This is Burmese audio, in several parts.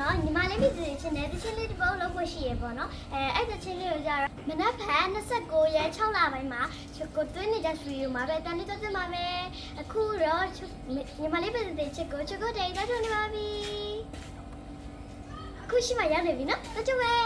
နော်ညီမလေးမိသေးချင်းနဲ့တချင်းလေးတစ်ပုတ်လုပ်ဖို့ရှိရပေါ့နော်အဲအဲ့တချင်းလေးကိုကြတော့မနက်ဖြန်29ရက်6လပိုင်းမှာချက်ကိုတွင်းနေကြဆွေယူမှာပဲတန်လေးတော့တင်ပါမယ်အခုတော့ညီမလေးမိသေးချက်ကိုချက်ကိုတေးတော့နေပါပြီအခုရှိမှရောက်နေပြီနော်တော့ကြွယ်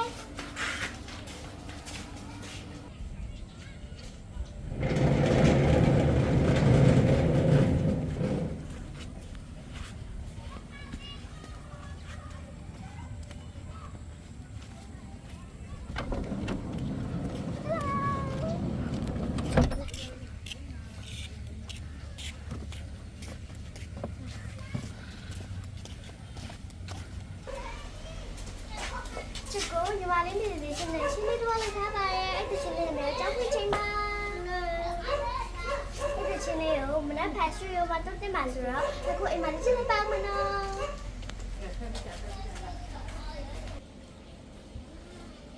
ချ စ်ကိုညီမလေးနေနေချင်းနဲ့ရှင်းလေးတော့လိုက်ထားပါရဲ့အဲ့ဒီချင်းလေးနဲ့ကြောက်ခွင့်ချိန်ပါအဲ့ဒီချင်းလေးကိုမနက်ဖက်ရွှေရောမတော့တင်ပါဆိုတော့အခုအိမ်မှာချင်းလေးပါမနော်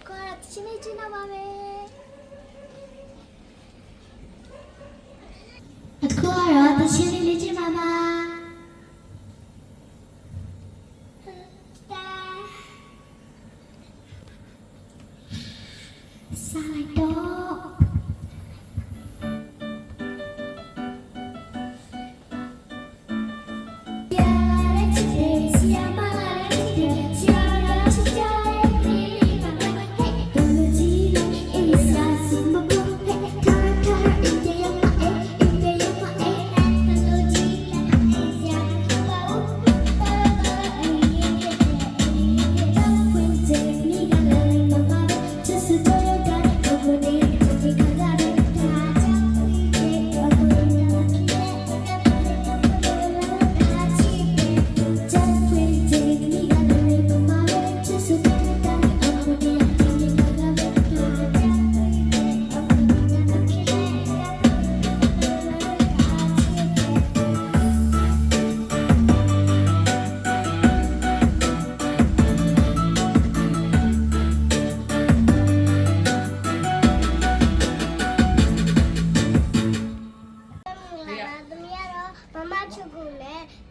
ကိုရချင်းလေးချင်းတော့ပါပဲအခုကတော့တချင်းလေးလေးချင်းပါပါ တာ စားလို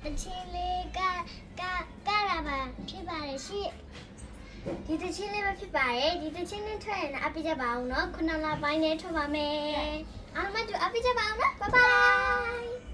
တချင်းလေးကကကရပါဖြစ်ပါတယ်ရှိ။ဒီတချင်းလေးပဲဖြစ်ပါတယ်ဒီတချင်းလေးထွက်ရင်အပိကြပါအောင်နော်ခုနလပိုင်းနဲ့ထွက်ပါမယ်။အားမတူအပိကြပါအောင်နော်ဘိုင်ဘိုင်